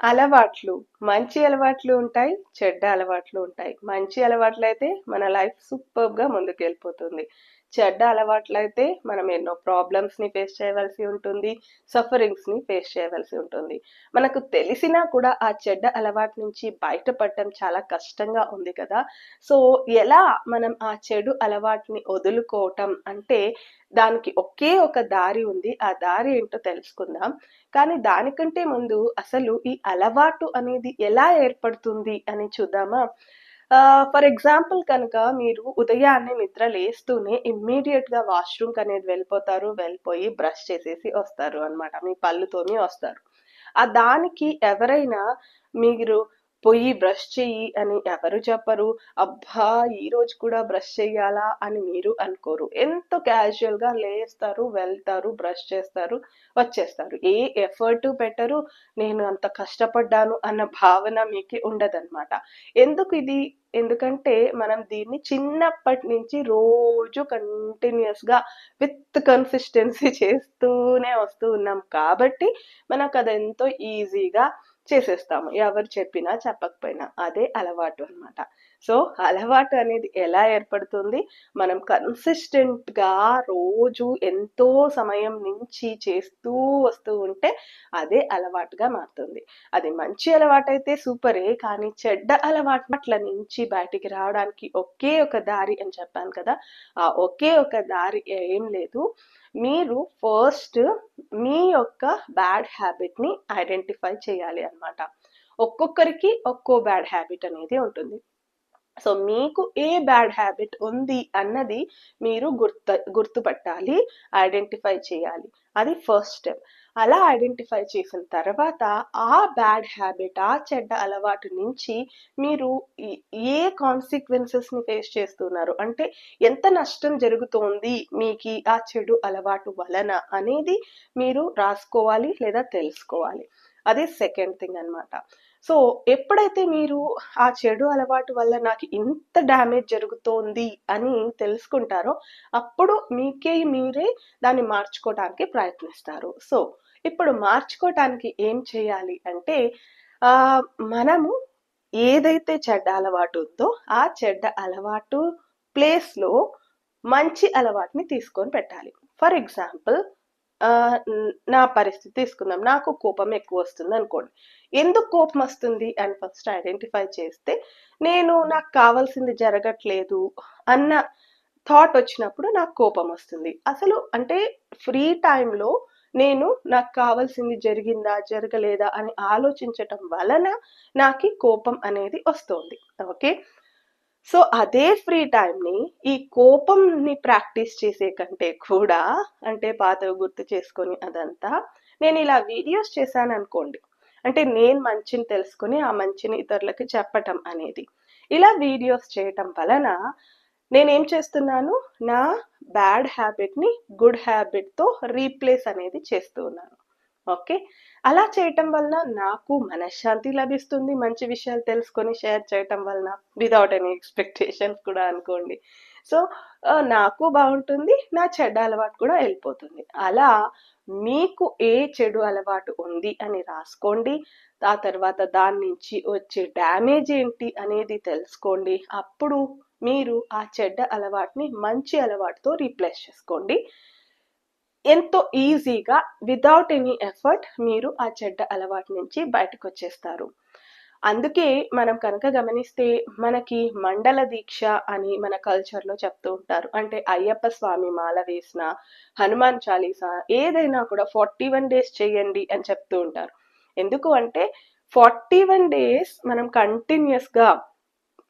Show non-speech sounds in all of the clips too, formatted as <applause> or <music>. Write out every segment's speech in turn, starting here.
అలవాట్లు మంచి అలవాట్లు ఉంటాయి చెడ్డ అలవాట్లు ఉంటాయి. మంచి అలవాట్లు అయితే మన లైఫ్ సూపర్గా ముందుకు వెళ్ళిపోతుంది చెడ్డ అలవాట్లు అయితే మనం ఎన్నో ప్రాబ్లమ్స్ని ఫేస్ చేయవలసి ఉంటుంది సఫరింగ్స్ని ఫేస్ చేయవలసి ఉంటుంది. మనకు తెలిసినా కూడా ఆ చెడ్డ అలవాటు నుంచి బయటపడటం చాలా కష్టంగా ఉంది కదా. సో ఎలా మనం ఆ చెడు అలవాటుని వదులుకోవటం అంటే దానికి ఒకే ఒక దారి ఉంది. ఆ దారి ఏంటో తెలుసుకుందాం. కానీ దానికంటే ముందు అసలు ఈ అలవాటు అనేది ఎలా ఏర్పడుతుంది అని చూద్దామా? ఫర్ ఎగ్జాంపుల్ కనుక మీరు ఉదయాన్నే నిద్ర లేస్తూనే ఇమ్మీడియట్గా వాష్రూమ్ అనేది వెళ్ళిపోతారు వెళ్ళిపోయి బ్రష్ చేసేసి వస్తారు అన్నమాట. మీ పళ్ళుతోని వస్తారు. ఆ దానికి ఎవరైనా మీరు పొయ్యి బ్రష్ చెయ్యి అని ఎవరు చెప్పరు. అబ్బా ఈ రోజు కూడా బ్రష్ చెయ్యాలా అని మీరు అనుకోరు. ఎంతో క్యాజువల్గా లేస్తారు వెళ్తారు బ్రష్ చేస్తారు వచ్చేస్తారు. ఏ ఎఫర్ట్ పెట్టరు. నేను అంత కష్టపడ్డాను అన్న భావన మీకు ఉండదన్నమాట. ఎందుకు ఇది? ఎందుకంటే మనం దీన్ని చిన్నప్పటి నుంచి రోజు కంటిన్యూస్గా విత్ కన్సిస్టెన్సీ <laughs> చేస్తూనే వస్తూ ఉన్నాం. కాబట్టి మనకు అది ఎంతో ఈజీగా చేసేస్తాము. ఎవరు చెప్పినా చెప్పకపోయినా అదే అలవాటు అన్నమాట. సో అలవాటు అనేది ఎలా ఏర్పడుతుంది? మనం కన్సిస్టెంట్గా రోజు ఎంతో సమయం నుంచి చేస్తూ వస్తూ ఉంటే అదే అలవాటుగా మారుతుంది. అది మంచి అలవాటు అయితే సూపరే కానీ చెడ్డ అలవాట్ల నుంచి బయటికి రావడానికి ఒకే ఒక దారి అని చెప్పాను కదా ఆ ఒకే ఒక దారి ఏం లేదు. మీరు ఫస్ట్ మీ యొక్క బ్యాడ్ హ్యాబిట్ని ఐడెంటిఫై చేయాలి అన్నమాట. ఒక్కొక్కరికి ఒక్కో బ్యాడ్ హ్యాబిట్ అనేది ఉంటుంది. సో మీకు ఏ బ్యాడ్ హ్యాబిట్ ఉంది అన్నది మీరు గుర్త గుర్తుపట్టాలి ఐడెంటిఫై చేయాలి. అది ఫస్ట్ స్టెప్. అలా ఐడెంటిఫై చేసిన తర్వాత ఆ బ్యాడ్ హ్యాబిట్ ఆ చెడ్డ అలవాటు నుంచి మీరు ఏ కాన్సిక్వెన్సెస్ని ఫేస్ చేస్తున్నారు? అంటే ఎంత నష్టం జరుగుతోంది మీకు ఆ చెడు అలవాటు వలన అనేది మీరు రాసుకోవాలి లేదా తెలుసుకోవాలి. అది సెకండ్ థింగ్ అన్నమాట. సో ఎప్పుడైతే మీరు ఆ చెడు అలవాటు వల్ల నాకు ఇంత డ్యామేజ్ జరుగుతోంది అని తెలుసుకుంటారో అప్పుడు మీకే మీరే దాన్ని మార్చుకోవడానికి ప్రయత్నిస్తారు. సో ఇప్పుడు మార్చుకోవటానికి ఏం చేయాలి అంటే మనము ఏదైతే చెడ్డ అలవాటు ఉందో ఆ చెడ్డ అలవాటు ప్లేస్లో మంచి అలవాటుని తీసుకొని పెట్టాలి. ఫర్ ఎగ్జాంపుల్ నా పరిస్థితి తీసుకుందాం. నాకు కోపం ఎక్కువ వస్తుంది అనుకోండి. ఎందుకు కోపం వస్తుంది? అని ఫస్ట్ ఐడెంటిఫై చేస్తే నేను నాకు కావాల్సింది జరగట్లేదు అన్న థాట్ వచ్చినప్పుడు నాకు కోపం వస్తుంది. అసలు అంటే ఫ్రీ టైంలో నేను నాకు కావాల్సింది జరిగిందా జరగలేదా అని ఆలోచించటం వలన నాకు కోపం అనేది వస్తుంది. ఓకే? సో అదే ఫ్రీ టైంని ఈ కోపంని ప్రాక్టీస్ చేసే కంటే కూడా అంటే పాతవి గుర్తు చేసుకొని అదంతా నేను ఇలా వీడియోస్ చేశాను అనుకోండి. అంటే నేను మంచిని తెలుసుకొని ఆ మంచిని ఇతరులకి చెప్పటం అనేది. ఇలా వీడియోస్ చేయటం వలన నేనేం చేస్తున్నాను? నా బ్యాడ్ హ్యాబిట్ని గుడ్ హ్యాబిట్తో రీప్లేస్ అనేది చేస్తూ ఉన్నాను. ఓకే. అలా చేయటం వలన నాకు మనశ్శాంతి లభిస్తుంది. మంచి విషయాలు తెలుసుకొని షేర్ చేయటం వలన విదౌట్ ఎనీ ఎక్స్పెక్టేషన్స్ కూడా అనుకోండి. సో నాకు బాగుంటుంది నా చెడ్డ అలవాటు కూడా వెళ్ళిపోతుంది. అలా మీకు ఏ చెడు అలవాటు ఉంది అని రాసుకోండి. ఆ తర్వాత దాని నుంచి వచ్చే డ్యామేజ్ ఏంటి అనేది తెలుసుకోండి. అప్పుడు మీరు ఆ చెడ్డ అలవాటుని మంచి అలవాటుతో రీప్లేస్ చేసుకోండి. ఎంతో ఈజీగా వితౌట్ ఎనీ ఎఫర్ట్ మీరు ఆ చెడ్డ అలవాటు నుంచి బయటకు వచ్చేస్తారు అందుకే మనం కనుక గమనిస్తే మనకి మండల దీక్ష అని మన కల్చర్లో చెప్తూ ఉంటారు. అంటే అయ్యప్ప స్వామి మాల వేసిన హనుమాన్ చాలీసా ఏదైనా కూడా ఫార్టీ వన్ డేస్ చేయండి అని చెప్తూ ఉంటారు. ఎందుకు అంటే ఫార్టీ వన్ డేస్ మనం కంటిన్యూస్గా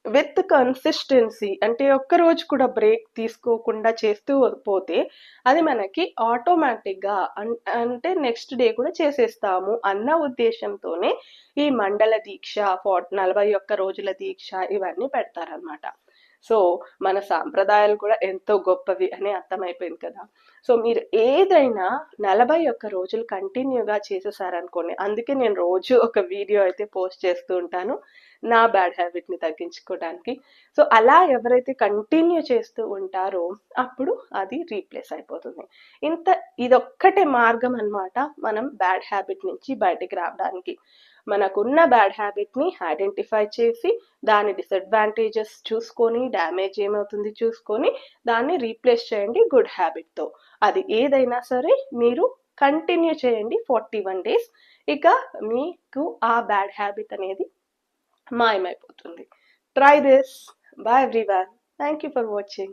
విత్ కన్సిస్టెన్సీ అంటే ఒక్క రోజు కూడా బ్రేక్ తీసుకోకుండా చేస్తూ పోతే అది మనకి ఆటోమేటిక్గా అన్- అంటే నెక్స్ట్ డే కూడా చేసేస్తాము అన్న ఉద్దేశంతోనే ఈ మండల దీక్ష ఫార్ నలభై ఒక్క రోజుల దీక్ష ఇవన్నీ పెడతారనమాట సో మన సాంప్రదాయాలు కూడా ఎంతో గొప్పవి అని అర్థమైపోయింది కదా. సో మీరు ఏదైనా నలభై ఒక్క రోజులు కంటిన్యూగా చేసేసారనుకోండి అందుకే నేను రోజు ఒక వీడియో అయితే పోస్ట్ చేస్తూ ఉంటాను నా బ్యాడ్ హ్యాబిట్ని తగ్గించుకోవడానికి. సో అలా ఎవరైతే కంటిన్యూ చేస్తూ ఉంటారో అప్పుడు అది రీప్లేస్ అయిపోతుంది. ఇంత ఇదొక్కటే మార్గం అన్నమాట మనం బ్యాడ్ హ్యాబిట్ నుంచి బయటికి రావడానికి. మనకున్న బ్యాడ్ హ్యాబిట్ని ఐడెంటిఫై చేసి దాని డిసడ్వాంటేజెస్ చూసుకొని డ్యామేజ్ ఏమవుతుంది చూసుకొని దాన్ని రీప్లేస్ చేయండి గుడ్ హ్యాబిట్తో అది ఏదైనా సరే మీరు కంటిన్యూ చేయండి ఫార్టీ వన్ డేస్ ఇక మీకు ఆ బ్యాడ్ హ్యాబిట్ అనేది మాయమైపోతుంది. Try this bye everyone thank you for watching